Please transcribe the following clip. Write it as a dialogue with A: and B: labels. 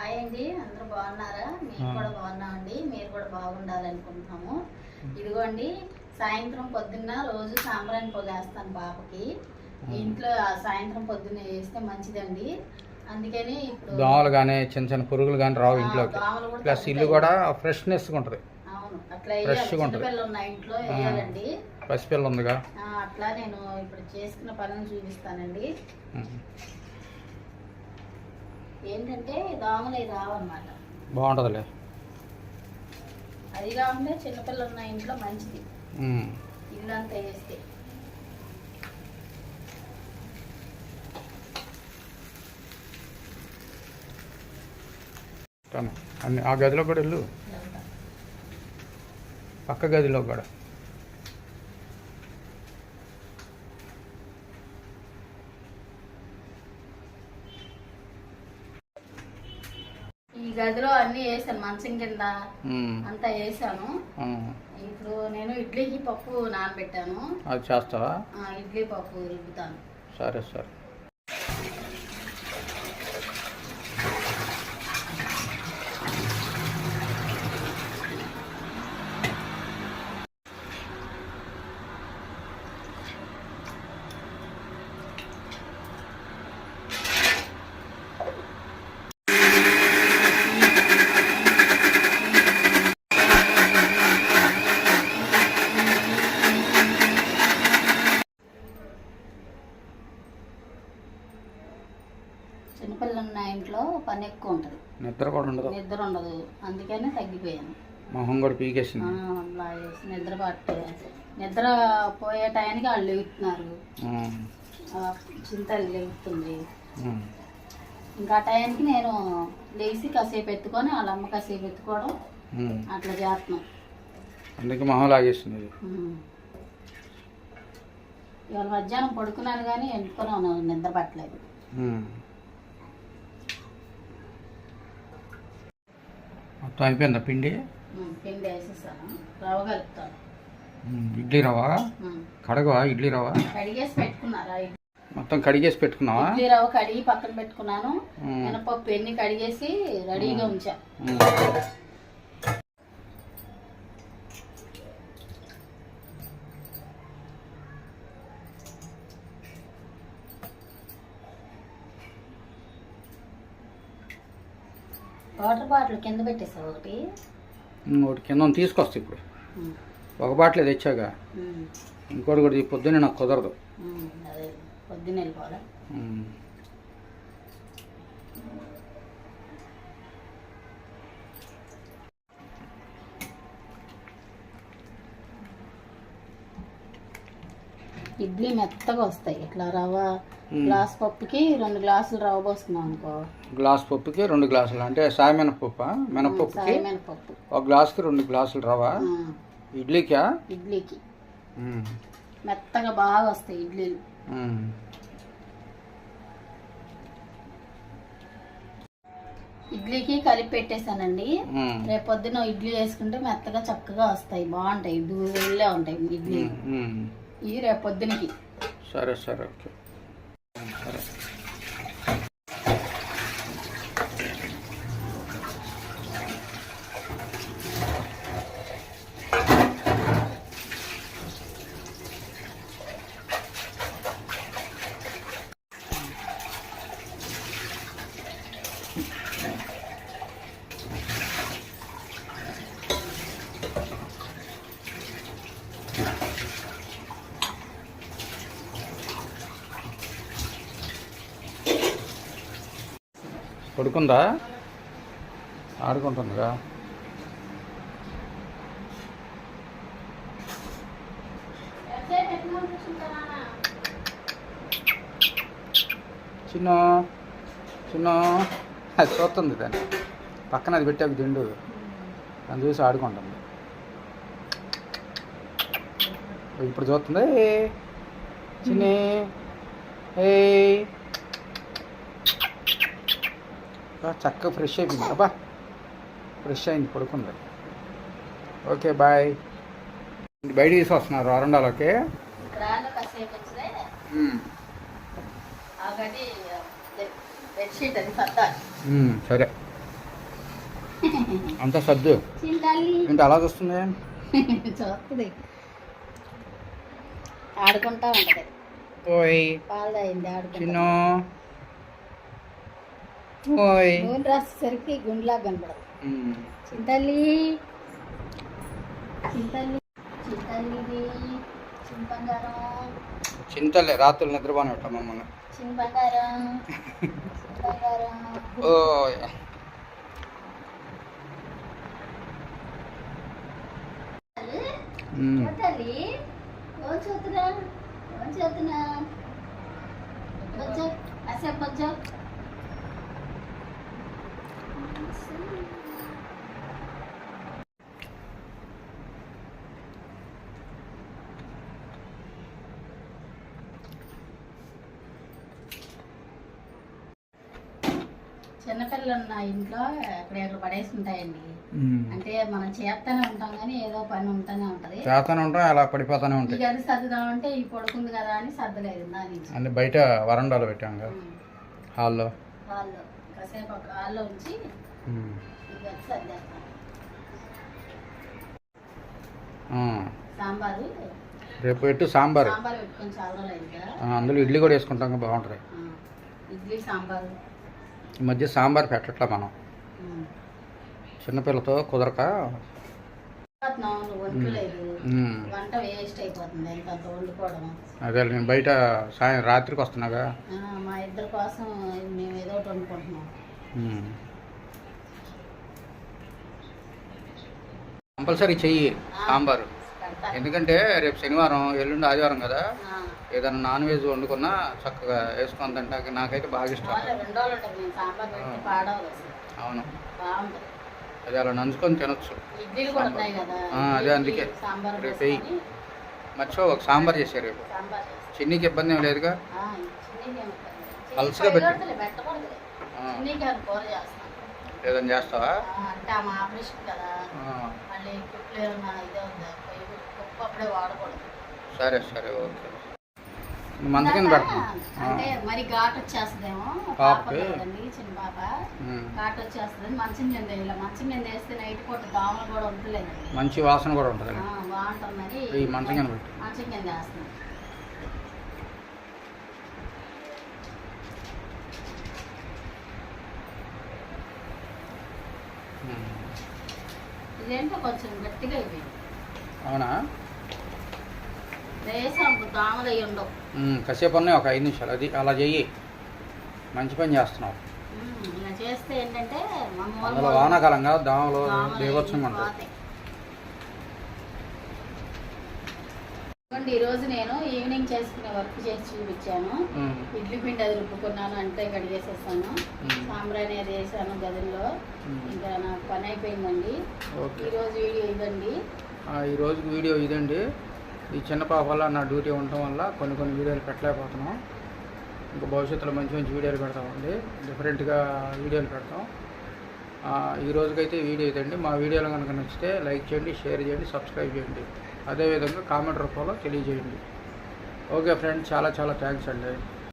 A: Hi అండి అందరూ బాగున్నారా? మేము. కూడా బాగున్నామండి మీరు కూడా బాగుండాలనుకుంటున్నాము. ఇదిగోండి సాయంత్రం పొద్దున్న రోజు సాంబ్రాణి పొగ వేస్తాను పాపకి ఇంట్లో సాయంత్రం పొద్దున్న వేస్తే మంచిదండి. అందుకని ఇప్పుడు
B: దోమలు కానీ చిన్న చిన్న పురుగులు కానీ రావు ఇంట్లోకి.
A: కూడా
B: ప్లస్ ఇల్లు. కూడా ఫ్రెష్నెస్ ఉంటుంది.
A: అవును అట్లా
B: ఉంటది.
A: ఉన్న ఇంట్లో. వేయాలండి.
B: పసిపిల్ల ఉందిగా.
A: అట్లా నేను ఇప్పుడు చేసుకున్న పనులు చూపిస్తానండి. ఏంటంటే దోమలు రావన్నమాట.
B: బాగుంటుందిలే.
A: అది కాకుండా చిన్నపిల్లలు ఉన్న ఇంట్లో మంచిది. ఇల్లు అంతా వేస్తే.
B: అన్ని ఆ గదిలో కూడా వెళ్ళు. పక్క గదిలో కూడా
A: ఈ గదిలో అన్ని వేసాను మంచం కింద. అంతా వేసాను. ఇప్పుడు నేను ఇడ్లీకి పప్పు నానబెట్టాను.
B: అది చేస్తావా?
A: ఇడ్లీ పప్పు రుబ్బుతాను.
B: సరే సరే
A: చిన్నపిల్లలు ఉన్న ఇంట్లో పని ఎక్కువ ఉంటుంది.
B: నిద్ర కూడా ఉండదు.
A: నిద్ర ఉండదు. అందుకనే తగ్గిపోయాను.
B: మొహం కూడా పీకేసింది.
A: నిద్ర పట్టే నిద్ర పోయే టైంకి వాళ్ళు లేగుతున్నారు. చింతలు లేగుతుంది
B: ఉమ్.
A: ఇంకా ఆ టైంకి నేను లేచి కాసేపు ఎత్తుకొని వాళ్ళ అమ్మ కాసేపు ఎత్తుకోవడం. అట్లా చేస్తున్నాం
B: అందుకే మొహం.
A: ఉమ్. ఇవాళ మధ్యాహ్నం పడుకున్నాను కానీ ఎండుకొని నిద్ర పట్టలేదు.
B: మొత్తం అయిపోయిందా పిండి?
A: పిండి వేసేసాను. కలుపుతాను.
B: ఇడ్లీ రవ్వ?
A: ఉమ్.
B: కడగవా ఇడ్లీ రవ్వ?
A: కడిగేసి పెట్టుకున్నారా?
B: మొత్తం కడిగేసి పెట్టుకున్నావా?
A: ఇడ్లీ రవ్వ కడిగి పక్కన పెట్టుకున్నాను. మినపప్పు ఎన్ని కడిగేసి రెడీగా ఉంచా. వాటర్ బాటిల్ కింద పెట్టేసా ఒకటి?
B: ఒకటి కింద తీసుకొస్తా ఇప్పుడు. ఒక బాటిల్ తెచ్చాక ఇంకోటి కూడా ఈ పొద్దున్నే నాకు కుదరదు.
A: పొద్దున్న వెళ్ళిపోవాలా? ఇడ్లీ మెత్తగా వస్తాయి. ఇట్లా రవ్వ. గ్లాస్ పప్పుకి రెండు గ్లాసులు రవ్వ పోసుకున్నాం అనుకో.
B: గ్లాస్ పప్పుకి రెండు గ్లాసులు. అంటే సాయ మినపప్పు? మినపప్పుకి
A: మినపప్పు.
B: ఒక గ్లాసుకి రెండు గ్లాసులు రవ్వ? ఇడ్లీకా?
A: ఇడ్లీకి. మెత్తగా బాగా వస్తాయి ఇడ్లీలు. ఇడ్లీకి కలిపి పెట్టేశానండి. రేపు పొద్దున ఇడ్లీ వేసుకుంటే మెత్తగా చక్కగా వస్తాయి. బాగుంటాయి. దూరెళ్ళే ఉంటాయి ఇడ్లీ
B: ఉమ్. ఉమ్.
A: ఇవి రేపు పొద్దునకి
B: సరే సరే ఓకే సరే పడుకుందా? ఆడుకుంటుందిగా. చిన్న చిన్న. అది చూస్తుంది దాన్ని. పక్కన అది పెట్టాక దిండు. దాన్ని చూసి ఆడుకుంటుంది. ఇప్పుడు చూస్తుంది. చిన్ని. ఏ చక్కగా ఫ్రెష్ అయిపోయింది. అబ్బా ఫ్రెష్ అయింది పడుకుంది. Okay bye. బయట తీసుకొస్తున్నారు వరండాలోకి. ఉమ్, సరే. అంత సర్దు. ఏంటి అలా చూస్తుంది?
A: చూస్తుంది. ఆడుకుంటా ఉంటది.
B: ఓయ్.
A: పాలు
B: చిన్నో.
A: నూనె రాసేసరికి గుండ్లా కనపడదు. చింతల్లి. చింతల్లి చింతల్లిది చిన్న బంగారం
B: చింతలే రాత్రులు నిద్రపోని పెట్టాం మమ్మల్ని ఉమ్.
A: తల్లి ఓ చూతున్నా ఓ చూతున్నా వచ్చా కాసేపు వచ్చా చిన్నపిల్లలు ఉన్న ఇంట్లో ఎక్కడెక్కడ పడేసి ఉంటాయండి. అంటే మనం చేస్తూనే ఉంటాం కానీ ఏదో పని ఉంటూనే ఉంటది.
B: చేతనే ఉంటాం అలా పడిపోతూనే ఉంటాయి.
A: గది సర్దుదామంటే ఈ పడుకుంది కదా అని సర్దలేదు దాని
B: బయట వరండాలో పెట్టాం కదా. హాల్లో.
A: హాల్లో. కాసేపు హాల్లో ఉంచి
B: రేపు పెట్టు సాంబారు. అందులో ఇడ్లీ కూడా వేసుకుంటాం బాగుంటుంది.
A: ఆ, ఇడ్లీ సాంబారు.
B: ఈ మధ్య సాంబార్ పెట్టట్లా మనం. చిన్నపిల్లతో కుదరక. అదే నేను బయట సాయం రాత్రికి వస్తున్నాగా
A: మా ఇద్దరి కోసం మేము ఏదో ఒకటి వండుకుంటున్నాం.
B: కంపల్సరీ చెయ్యి సాంబారు. ఎందుకంటే రేపు శనివారం ఎల్లుండి ఆదివారం కదా. ఏదైనా నాన్ వెజ్ వండుకున్నా చక్కగా వేసుకొని తింటాక నాకైతే బాగా ఇష్టం. అవును. అది అలా నంచుకొని తినొచ్చు. అదే అందుకే. రేపు
A: వేసుకొని
B: మర్చిపో ఒక సాంబార్ చేశారు రేపు. చిన్నీకి ఇబ్బంది ఏం లేదుగా? పలుచగా పెట్టు. ఏదైనా చేస్తావా?
A: అంటే ఆమె ఆపరేషన్ కదా మళ్ళీ కుట్లు ఏమన్నా ఇదే ఉందా? పొయ్యి కుప్పు అప్పుడే వాడకూడదు.
B: సరే సరే ఓకే. కింద
A: అంటే మరి ఘాట్ వచ్చేస్తుందేమో పాప
B: పాపకి?
A: కదండి చిన్న పాప. ఘాట్ వచ్చేస్తుంది మంచం మీద మంచం మీద వేస్తే నైట్ పూట దోమలు కూడా
B: మంచి వాసన కూడా ఉంటుంది.
A: బాగుంటుందని
B: ఈ మంచం కింద
A: మంచం కింద వేస్తుంది ఇదేంటో కొంచెం గట్టిగా అయిపోయింది.
B: అవునా?
A: వేసాం దోమలు అయ్యి ఉండవు.
B: ఉమ్, కాసేపు ఉన్నాయి ఒక ఐదు నిమిషాలు. అది అలా చెయ్యి. మంచి పని చేస్తున్నావు.
A: ఇలా చేస్తే ఏంటంటే మా మూల
B: అందులో
A: మూల
B: వానాకాలం కదా దోమలు దేవత్సం
A: అయ్యి ఇదిగోండి, ఈరోజు నేను ఈవినింగ్ చేసుకునే వర్క్ చేసి చూపించాను. ఇడ్లీ పిండి అది రుబ్బుకున్నాను అంటే కడిగేసేసాను.
B: ఉమ్,
A: సాంబ్రాణి అది వేసాను గదుల్లో
B: ఉమ్.
A: ఇంకా నాకు పని అయిపోయిందండి. ఈరోజు వీడియో ఇదండి
B: ఆ, ఈ రోజుకి వీడియో ఇదండి. ఈ చిన్న పాప వల్ల నా డ్యూటీ ఉండటం వల్ల కొన్ని కొన్ని వీడియోలు పెట్టలేకపోతున్నాం. ఇంకా భవిష్యత్తులో మంచి మంచి వీడియోలు పెడతామండి. డిఫరెంట్గా వీడియోలు పెడతాం. ఈ రోజుకైతే వీడియో ఇదండి. మా వీడియోలు కనుక నచ్చితే లైక్ చేయండి షేర్ చేయండి సబ్స్క్రైబ్ చేయండి. అదేవిధంగా కామెంట్ రూపంలో తెలియజేయండి. ఓకే ఫ్రెండ్స్ చాలా చాలా థ్యాంక్స్ అండి.